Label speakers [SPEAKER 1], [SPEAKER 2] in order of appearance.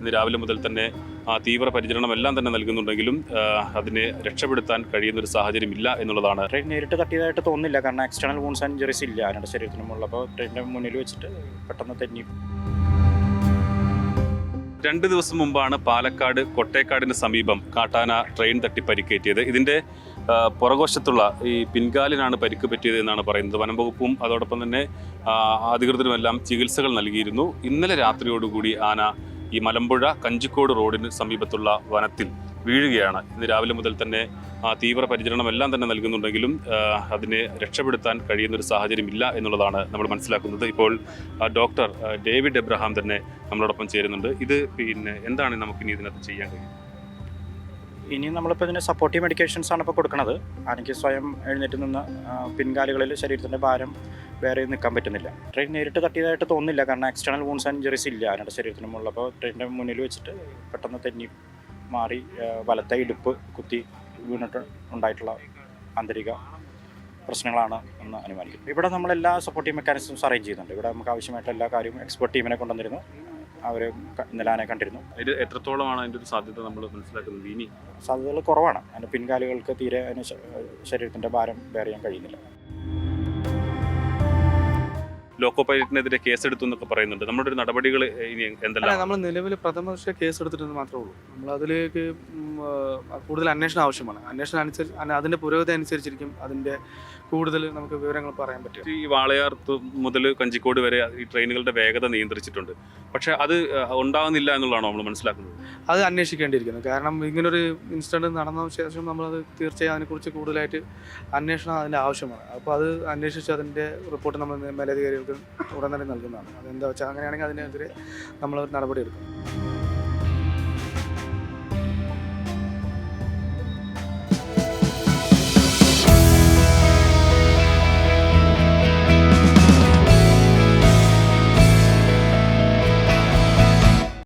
[SPEAKER 1] ഇന്ന് രാവിലെ മുതൽ തന്നെ ആ, തീവ്ര പരിചരണം എല്ലാം തന്നെ നൽകുന്നുണ്ടെങ്കിലും അതിനെ രക്ഷപ്പെടുത്താൻ കഴിയുന്ന ഒരു സാഹചര്യം ഇല്ല എന്നുള്ളതാണ്.
[SPEAKER 2] ട്രെയിൻ നേരിട്ട് തട്ടിയതായിട്ട് തോന്നുന്നില്ല. കാരണം എക്സ്റ്റേണൽ വൂൺസ് ആൻഡ് ഇഞ്ചറീസ് ഇല്ല. അതിന്റെ ശരീരത്തിന് മുകളിൽ. അപ്പോൾ ട്രെയിനിന്റെ മുന്നിൽ വെച്ചിട്ട് പെട്ടെന്ന് തെന്നി.
[SPEAKER 1] രണ്ട് ദിവസം മുമ്പാണ് പാലക്കാട് കൊട്ടേക്കാടിന് സമീപം കാട്ടാന ട്രെയിൻ തട്ടി പരിക്കേറ്റിയത്. ഇതിന്റെ പുറകോശത്തുള്ള ഈ പിൻകാലിനാണ് പരിക്ക് പറ്റിയത് എന്നാണ് പറയുന്നത്. വനംവകുപ്പും അതോടൊപ്പം തന്നെ അധികൃതരുമെല്ലാം ചികിത്സകൾ നൽകിയിരുന്നു. ഇന്നലെ രാത്രിയോടുകൂടി ആന ഈ മലമ്പുഴ കഞ്ചിക്കോട് റോഡിന് സമീപത്തുള്ള വനത്തിൽ വീഴുകയാണ്. ഇന്ന് രാവിലെ മുതൽ തന്നെ തീവ്ര പരിചരണം എല്ലാം തന്നെ നൽകുന്നുണ്ടെങ്കിലും അതിനെ രക്ഷപ്പെടുത്താൻ കഴിയുന്ന ഒരു സാഹചര്യം ഇല്ല എന്നുള്ളതാണ് നമ്മൾ മനസ്സിലാക്കുന്നത്. ഇപ്പോൾ ഡോക്ടർ ഡേവിഡ് എബ്രഹാം തന്നെ നമ്മളോടൊപ്പം ചേരുന്നുണ്ട്. ഇത് പിന്നെ എന്താണ് നമുക്ക് ഇനി ഇതിനകത്ത് ചെയ്യാൻ കഴിയുന്നത്?
[SPEAKER 2] ഇനി നമ്മളിപ്പോൾ ഇതിന് സപ്പോർട്ടീവ് മെഡിക്കേഷൻസ് ആണ് ഇപ്പോൾ കൊടുക്കുന്നത് ആനയ്ക്ക് സ്വയം എഴുന്നേറ്റ് നിന്ന് പിൻകാലുകളിൽ ശരീരത്തിന്റെ ഭാരം വേറെ നിൽക്കാൻ പറ്റുന്നില്ല. ട്രെയിൻ നേരിട്ട് തട്ടിയതായിട്ട് തോന്നുന്നില്ല. കാരണം എക്സ്റ്റേണൽ വൂൺസ് ആൻഡ് ഇഞ്ചറീസ് ഇല്ല. അതിന്റെ ശരീരത്തിന് മുകളിൽ അപ്പോൾ ട്രെയിനിന്റെ മുന്നിൽ വെച്ചിട്ട് പെട്ടെന്ന് തെന്നി മാറി വലത്തെ ഇടുപ്പ് കുത്തി വീണിട്ട് ഉണ്ടായിട്ടുള്ള ആന്തരിക പ്രശ്നങ്ങളാണ് എന്ന് അനുമാനിക്കുന്നു. ഇവിടെ നമ്മൾ എല്ലാ സപ്പോർട്ടീവ് മെക്കാനിസംസ് അറേഞ്ച് ചെയ്യുന്നുണ്ട്. ഇവിടെ നമുക്ക് ആവശ്യമായിട്ടുള്ള എല്ലാ കാര്യവും എക്സ്പെർട്ട് ടീമിനെ കൊണ്ടുവന്നിരുന്നു. അവർ നിലാനെ കണ്ടിരുന്നു.
[SPEAKER 1] ഇത് എത്രത്തോളമാണ് അതിന്റെ ഒരു സാധ്യത നമ്മൾ മനസ്സിലാക്കുന്നത്? ഇനി?
[SPEAKER 2] സാധ്യതകൾ കുറവാണ്. അതിന്റെ പിൻകാലുകൾക്ക് തീരെ അതിന് ശരീരത്തിന്റെ ഭാരം ബെയർ ചെയ്യാൻ കഴിയുന്നില്ല.
[SPEAKER 1] ലോക്കോ പൈലറ്റിനെതിരെ കേസെടുത്തു എന്നൊക്കെ പറയുന്നുണ്ട്. നമ്മുടെ ഒരു നടപടികൾ ഇനി എന്തെല്ലാം
[SPEAKER 3] നമ്മൾ നിലവിൽ പ്രഥമ ദൃഷ്ട്യാ കേസ് എടുത്തിട്ടെന്ന് മാത്രമേ ഉള്ളൂ. നമ്മൾ അതിലേക്ക് കൂടുതൽ അന്വേഷണം ആവശ്യമാണ്. അന്വേഷണം അനുസരിച്ച് അതിന്റെ അതിന്റെ പുരോഗതി അനുസരിച്ചിരിക്കും അതിന്റെ കൂടുതൽ നമുക്ക് വിവരങ്ങൾ പറയാൻ പറ്റും
[SPEAKER 1] ഈ വാളയാർ മുതൽ കഞ്ചിക്കോട് വരെ ഈ ട്രെയിനുകളുടെ വേഗത നിയന്ത്രിച്ചിട്ടുണ്ട്. പക്ഷേ അത് ഉണ്ടാകുന്നില്ല എന്നുള്ളതാണോ നമ്മൾ മനസ്സിലാക്കുന്നത്?
[SPEAKER 3] അത് അന്വേഷിക്കേണ്ടിയിരിക്കുന്നു. കാരണം ഇങ്ങനൊരു ഇൻസിഡന്റ് നടന്ന ശേഷം നമ്മളത് തീർച്ചയായും അതിനെക്കുറിച്ച് കൂടുതലായിട്ട് അന്വേഷണം അതിന്റെ ആവശ്യമാണ്. അപ്പോൾ അത് അന്വേഷിച്ച് അതിന്റെ റിപ്പോർട്ട് നമ്മൾ മേലധികാരികൾക്ക് ഉടൻ തന്നെ നൽകുന്നതാണ്. അതെന്താ വെച്ചാൽ അങ്ങനെയാണെങ്കിൽ അതിനെതിരെ നമ്മൾ നടപടി എടുക്കും